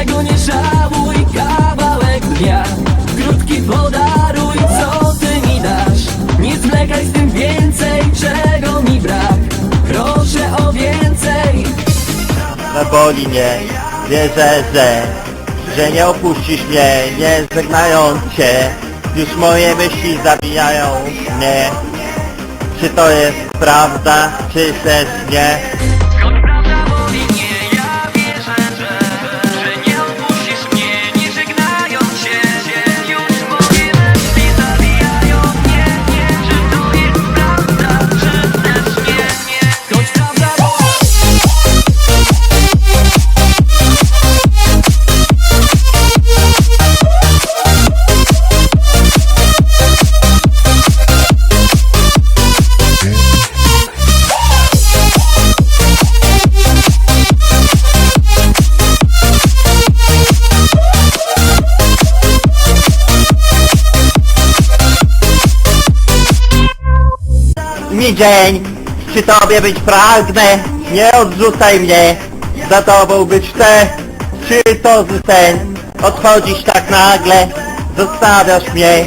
niczego nie żałuj Kawałek dnia. Krótki podaruj, co ty mi dasz? Nie zwlekaj z tym więcej, czego mi brak. Proszę o więcej. No boli mnie, wierzę, że Że nie opuścisz mnie, nie żegnając się. Już moje myśli zabijają mnie. Czy to jest prawda, czy też nie? Mi dzień, przy tobie być pragnę Nie odrzucaj mnie, za tobą być chcę Czy to sen, odchodzisz tak nagle Zostawiasz mnie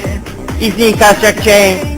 i znikasz jak cień